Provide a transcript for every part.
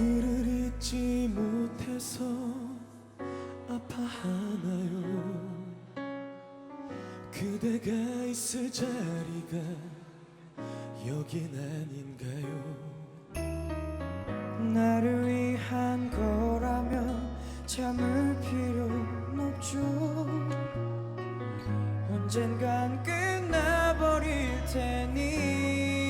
그를 잊지 못해서 아파하나요? 그대가 있을 자리가 여긴 아닌가요? 나를 위한 거라면 참을 필요는 없죠. 언젠간 끝나버릴 테니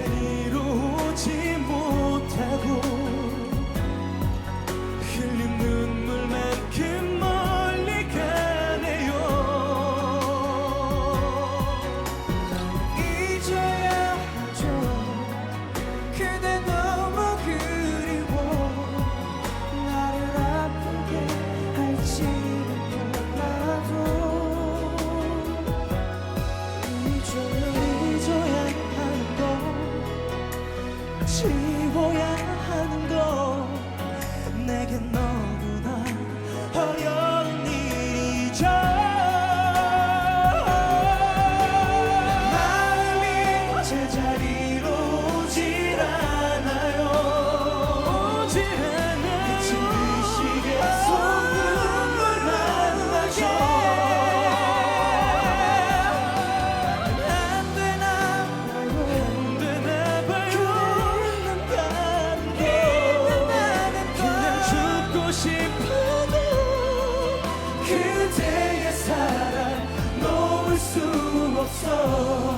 지워야 하는 거 내겐 너무나 어려 그